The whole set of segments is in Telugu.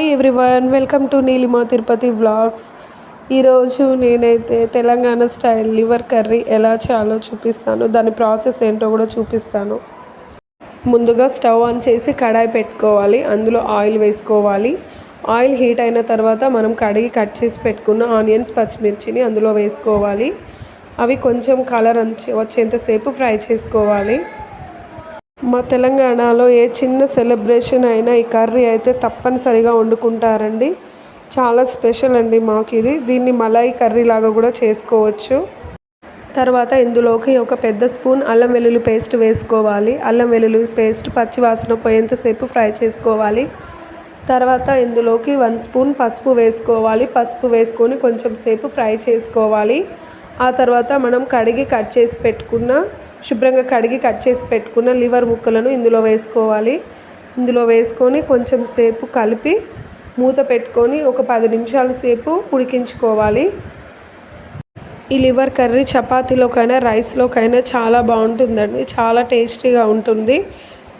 One welcome to Neelima Tirupati vlogs ఈరోజు నేనైతే తెలంగాణ స్టైల్ లివర్ కర్రీ ఎలా చేయాలో చూపిస్తాను. దాని ప్రాసెస్ ఏంటో కూడా చూపిస్తాను. ముందుగా స్టవ్ ఆన్ చేసి కడాయి పెట్టుకోవాలి. అందులో ఆయిల్ వేసుకోవాలి. ఆయిల్ హీట్ అయిన తర్వాత మనం కడిగి కట్ చేసి పెట్టుకున్న ఆనియన్స్ పచ్చిమిర్చిని అందులో వేసుకోవాలి. అవి కొంచెం కలర్ వచ్చేంతసేపు ఫ్రై చేసుకోవాలి. మా తెలంగాణలో ఏ చిన్న సెలబ్రేషన్ అయినా ఈ కర్రీ అయితే తప్పనిసరిగా వండుకుంటారండి. చాలా స్పెషల్ అండి మాకు ఇది. దీన్ని మలాయి కర్రీ లాగా కూడా చేసుకోవచ్చు. తర్వాత ఇందులోకి ఒక పెద్ద స్పూన్ అల్లం వెల్లుల్లి పేస్ట్ వేసుకోవాలి. అల్లం వెల్లుల్లి పేస్ట్ పచ్చివాసన పోయేంతసేపు ఫ్రై చేసుకోవాలి. తర్వాత ఇందులోకి వన్ స్పూన్ పసుపు వేసుకోవాలి. పసుపు వేసుకొని కొంచెం సేపు ఫ్రై చేసుకోవాలి. ఆ తర్వాత మనం కడిగి కట్ చేసి పెట్టుకున్న శుభ్రంగా కడిగి కట్ చేసి పెట్టుకున్న లివర్ ముక్కలను ఇందులో వేసుకోవాలి. ఇందులో వేసుకొని కొంచెం సేపు కలిపి మూత పెట్టుకొని ఒక పది నిమిషాల సేపు ఉడికించుకోవాలి. ఈ లివర్ కర్రీ చపాతీలోకైనా రైస్లోకైనా చాలా బాగుంటుందండి. చాలా టేస్టీగా ఉంటుంది.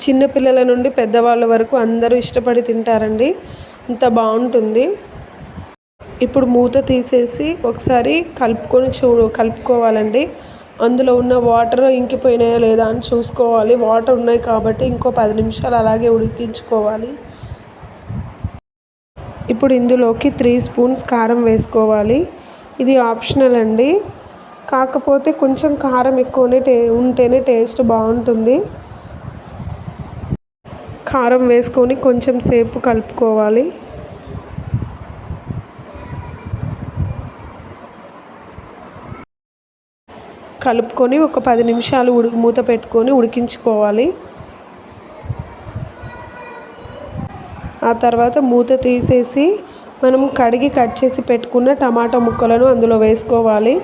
చిన్నపిల్లల నుండి పెద్దవాళ్ళ వరకు అందరూ ఇష్టపడి తింటారండి. అంత బాగుంటుంది. ఇప్పుడు మూత తీసేసి ఒకసారి కలుపుకొని చూ కలుపుకోవాలండి. అందులో ఉన్న వాటర్ ఇంకిపోయినాయా లేదా అని చూసుకోవాలి. వాటర్ ఉన్నాయి కాబట్టి ఇంకో పది నిమిషాలు అలాగే ఉడికించుకోవాలి. ఇప్పుడు ఇందులోకి త్రీ స్పూన్స్ కారం వేసుకోవాలి. ఇది ఆప్షనల్ అండి. కాకపోతే కొంచెం కారం ఎక్కువనే టే ఉంటేనే టేస్ట్ బాగుంటుంది. కారం వేసుకొని కొంచెం సేపు కలుపుకోవాలి. కలుపుకొని ఒక పది నిమిషాలు ఉడి మూత పెట్టుకొని ఉడికించుకోవాలి. ఆ తర్వాత మూత తీసేసి మనం కడిగి కట్ చేసి పెట్టుకున్న టమాటా ముక్కలను అందులో వేసుకోవాలి.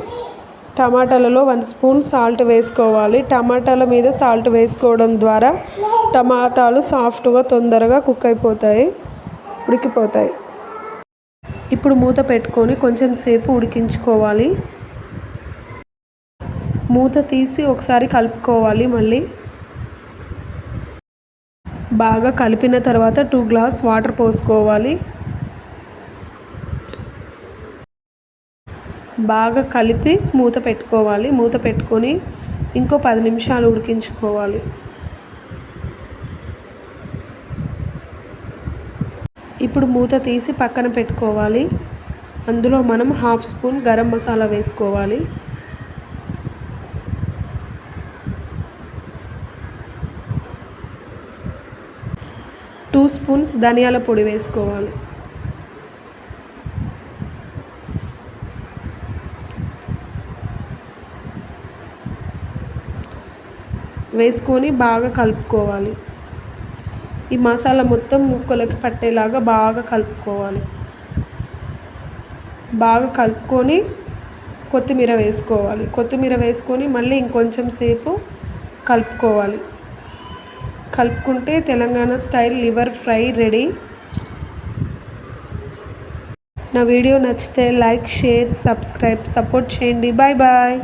టమాటాలలో వన్ స్పూన్ సాల్ట్ వేసుకోవాలి. టమాటాల మీద సాల్ట్ వేసుకోవడం ద్వారా టమాటాలు సాఫ్ట్గా తొందరగా కుక్ అయిపోతాయి ఉడికిపోతాయి. ఇప్పుడు మూత పెట్టుకొని కొంచెం సేపు ఉడికించుకోవాలి. మూత తీసి ఒకసారి కలుపుకోవాలి మళ్ళీ. బాగా కలిపిన తర్వాత టూ గ్లాస్ వాటర్ పోసుకోవాలి. బాగా కలిపి మూత పెట్టుకోవాలి. మూత పెట్టుకొని ఇంకో పది నిమిషాలు ఉడికించుకోవాలి. ఇప్పుడు మూత తీసి పక్కన పెట్టుకోవాలి. అందులో మనం హాఫ్ స్పూన్ గరం మసాలా వేసుకోవాలి. స్పూన్స్ ధనియాల పొడి వేసుకోవాలి. వేసుకొని బాగా కలుపుకోవాలి. ఈ మసాలా మొత్తం ముక్కలకి పట్టేలాగా బాగా కలుపుకోవాలి. బాగా కలుపుకొని కొత్తిమీర వేసుకోవాలి. కొత్తిమీర వేసుకొని మళ్ళీ ఇంకొంచెం సేపు కలుపుకోవాలి. కలుపుకుంటే Telangana style liver fry ready. నా వీడియో నచ్చితే లైక్ షేర్ సబ్స్క్రైబ్ సపోర్ట్ చేయండి. Bye bye.